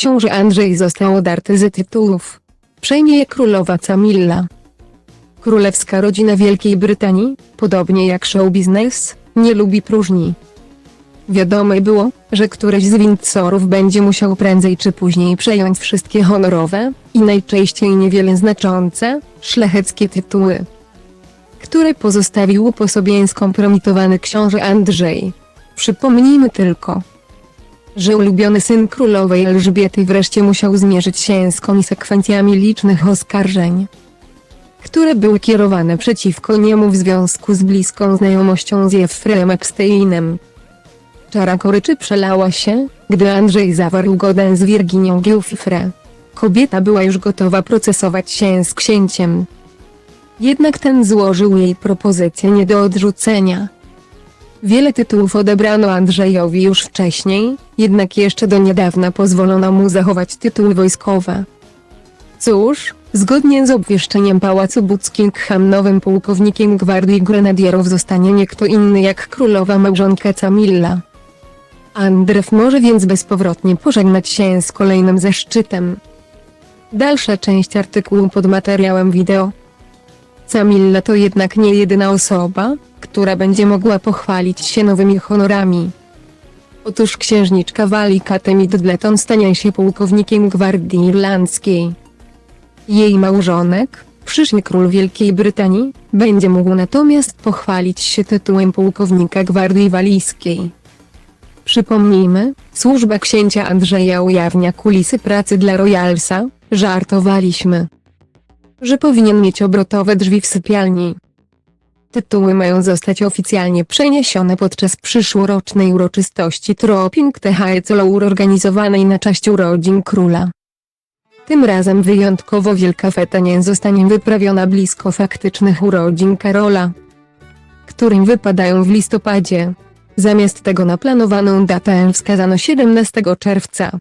książę Andrzej został odarty z tytułów. Przejmie je królowa Camilla. Królewska rodzina Wielkiej Brytanii, podobnie jak show biznes, nie lubi próżni. Wiadome było, że któreś z Windsorów będzie musiał prędzej czy później przejąć wszystkie honorowe, i najczęściej niewiele znaczące, szlacheckie tytuły, które pozostawił po sobie skompromitowany książę Andrzej. Przypomnijmy tylko, że ulubiony syn królowej Elżbiety wreszcie musiał zmierzyć się z konsekwencjami licznych oskarżeń, które były kierowane przeciwko niemu w związku z bliską znajomością z Jeffreyem Epsteinem. Czara koryczy przelała się, gdy Andrzej zawarł godę z Virginią Giuffre. Kobieta była już gotowa procesować się z księciem. Jednak ten złożył jej propozycję nie do odrzucenia. Wiele tytułów odebrano Andrzejowi już wcześniej, jednak jeszcze do niedawna pozwolono mu zachować tytuły wojskowe. Cóż, zgodnie z obwieszczeniem Pałacu Buckingham nowym pułkownikiem Gwardii Grenadierów zostanie nie kto inny jak królowa małżonka Camilla. Andrew może więc bezpowrotnie pożegnać się z kolejnym zaszczytem. Dalsza część artykułu pod materiałem wideo. Camilla to jednak nie jedyna osoba, która będzie mogła pochwalić się nowymi honorami. Otóż księżniczka Walika Middleton stanie się pułkownikiem Gwardii Irlandzkiej. Jej małżonek, przyszły król Wielkiej Brytanii, będzie mógł natomiast pochwalić się tytułem pułkownika Gwardii Walijskiej. Przypomnijmy, służba księcia Andrzeja ujawnia kulisy pracy dla Royalsa, żartowaliśmy, że powinien mieć obrotowe drzwi w sypialni. Tytuły mają zostać oficjalnie przeniesione podczas przyszłorocznej uroczystości Tropping THC organizowanej na cześć urodzin króla. Tym razem wyjątkowo wielka feta nie zostanie wyprawiona blisko faktycznych urodzin Karola, którym wypadają w listopadzie. Zamiast tego na planowaną datę wskazano 17 czerwca.